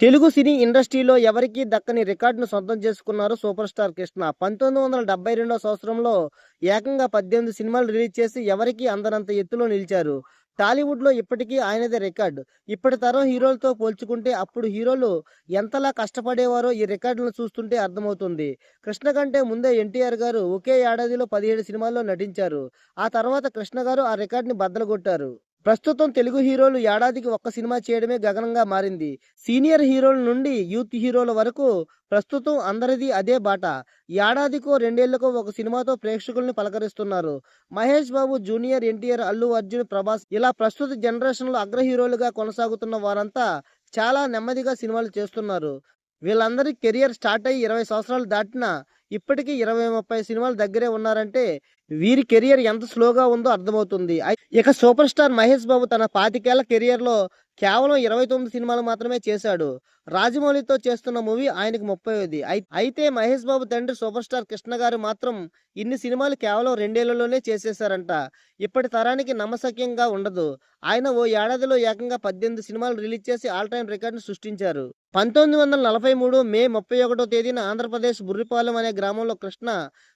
తెలుగు సినీ ఇండస్ట్రీలో ఎవరికీ దక్కని రికార్డును సొంతం చేసుకున్నారు సూపర్ స్టార్ కృష్ణ. పంతొమ్మిది వందల డెబ్బై రెండో సంవత్సరంలో ఏకంగా పద్దెనిమిది సినిమాలు రిలీజ్ చేసి ఎవరికీ అందనంత ఎత్తులో నిలిచారు. టాలీవుడ్లో ఇప్పటికీ ఆయనదే రికార్డు. ఇప్పటి తరం హీరోలతో పోల్చుకుంటే అప్పుడు హీరోలు ఎంతలా కష్టపడేవారో ఈ రికార్డులను చూస్తుంటే అర్థమవుతుంది. కృష్ణ కంటే ముందే ఎన్టీఆర్ గారు ఒకే ఏడాదిలో పదిహేడు సినిమాల్లో నటించారు. ఆ తర్వాత కృష్ణ గారు ఆ రికార్డుని బద్దలుగొట్టారు ప్రస్తుతం తెలుగు హీరోలు ఏడాదికి ఒక్క సినిమా చేయడమే గగనంగా మారింది. సీనియర్ హీరోల నుండి యూత్ హీరోల వరకు ప్రస్తుతం అందరిది అదే బాట. ఏడాదికో రెండేళ్ళకో ఒక సినిమాతో ప్రేక్షకుల్ని పలకరిస్తున్నారు. మహేష్ బాబు జూనియర్ ఎన్టీఆర్ అల్లు అర్జున్ ప్రభాస్ ఇలా ప్రస్తుత జనరేషన్లో అగ్ర హీరోలుగా కొనసాగుతున్న వారంతా చాలా నెమ్మదిగా సినిమాలు చేస్తున్నారు. వీళ్ళందరి కెరియర్ స్టార్ట్ అయ్యి ఇరవై సంవత్సరాలు దాటినా ఇప్పటికీ ఇరవై ముప్పై సినిమాలు దగ్గరే ఉన్నారంటే వీరి కెరియర్ ఎంత స్లోగా ఉందో అర్థమవుతుంది. ఇక సూపర్ స్టార్ మహేష్ బాబు తన పాతికేళ్ళ కెరియర్లో కేవలం ఇరవై తొమ్మిది సినిమాలు మాత్రమే చేశాడు. రాజమౌళితో చేస్తున్న మూవీ ఆయనకు ముప్పైది అయితే మహేష్ బాబు తండ్రి సూపర్ స్టార్ కృష్ణ గారు మాత్రం ఇన్ని సినిమాలు కేవలం రెండేళ్ళలోనే చేసేశారంట. ఇప్పటి తరానికి నమ్మశక్యంగా ఉండదు. ఆయన ఓ ఏడాదిలో ఏకంగా పద్దెనిమిది సినిమాలు రిలీజ్ చేసి ఆల్ టైమ్ రికార్డును సృష్టించారు. పంతొమ్మిది వందల నలభై మూడు మే ముప్పై ఒకటో తేదీన ఆంధ్రప్రదేశ్ బుర్రిపాలెం అనే గ్రామంలో కృష్ణ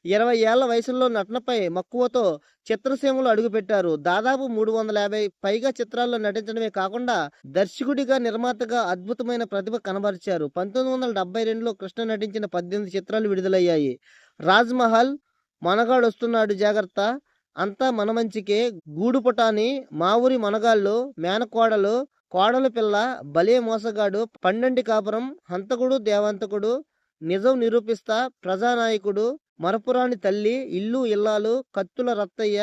ఇరవై ఏళ్ళ వయసులో నటనపై మక్కువతో చిత్రసీమలో అడుగుపెట్టారు. దాదాపు మూడు వందల యాభై పైగా చిత్రాల్లో నటించడమే కాకుండా దర్శకుడిగా నిర్మాతగా అద్భుతమైన ప్రతిభ కనబరిచారు. పంతొమ్మిది వందల డెబ్బై రెండులో కృష్ణ నటించిన పద్దెనిమిది చిత్రాలు విడుదలయ్యాయి. రాజ్మహల్ మనగాడు వస్తున్నాడు జాగ్రత్త అంతా మన మంచికే. గూడుపుటాని మా ఊరి మనగాళ్ళు మేనకోడలు కోడలు పిల్ల బలే మోసగాడు. పండంటి కాపురం హంతకుడు దేవంతకుడు నిజం నిరూపిస్తా ప్రజానాయకుడు మరపురాని తల్లి ఇల్లు ఇల్లాలు కత్తుల రత్తయ్య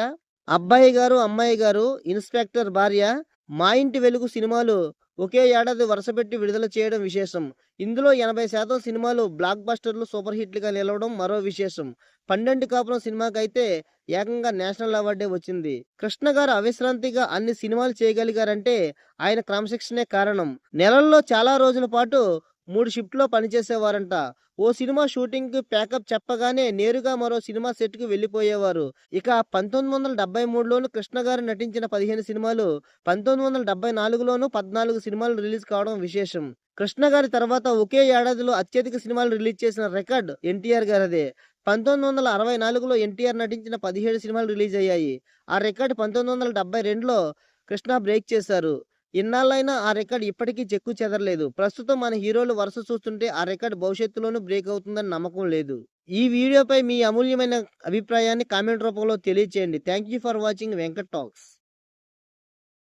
అబ్బాయి గారు అమ్మాయి గారు ఇన్స్పెక్టర్ భార్య మా ఇంటి వెలుగు సినిమాలు ఒకే ఏడాది వరుసపెట్టి విడుదల చేయడం విశేషం. ఇందులో ఎనభై శాతం సినిమాలు బ్లాక్ బస్టర్లు సూపర్ హిట్లుగా నిలవడం మరో విశేషం. పన్నెండు కాపురం సినిమాకైతే ఏకంగా నేషనల్ అవార్డే వచ్చింది. కృష్ణ గారు అవిశ్రాంతిగా అన్ని సినిమాలు చేయగలిగారంటే ఆయన క్రమశిక్షణే కారణం. నెలల్లో చాలా రోజుల పాటు మూడు షిఫ్ట్లో పనిచేసేవారంట. ఓ సినిమా షూటింగ్కి ప్యాకప్ చెప్పగానే నేరుగా మరో సినిమా సెట్కి వెళ్ళిపోయేవారు. ఇక పంతొమ్మిది వందల డెబ్బై మూడులోను కృష్ణ గారు నటించిన పదిహేను సినిమాలు పంతొమ్మిది వందల డెబ్బై నాలుగులోను పద్నాలుగు సినిమాలు రిలీజ్ కావడం విశేషం. కృష్ణ గారి తర్వాత ఒకే ఏడాదిలో అత్యధిక సినిమాలు రిలీజ్ చేసిన రికార్డ్ ఎన్టీఆర్ గారిదే. పంతొమ్మిది వందల అరవై నాలుగులో ఎన్టీఆర్ నటించిన పదిహేడు సినిమాలు రిలీజ్ అయ్యాయి. ఆ రికార్డు పంతొమ్మిది వందల డెబ్బై రెండులో కృష్ణ బ్రేక్ చేశారు. ఇన్నాళ్ళైనా ఆ రికార్డ్ ఇప్పటికీ చెక్కు చెదరలేదు. ప్రస్తుతం మన హీరోలు వరుస చూస్తుంటే ఆ రికార్డ్ భవిష్యత్తులోనూ బ్రేక్ అవుతుందని నమ్మకం లేదు. ఈ వీడియోపై మీ అమూల్యమైన అభిప్రాయాన్ని కామెంట్ రూపంలో తెలియచేయండి. Thank you for watching Venkat talks.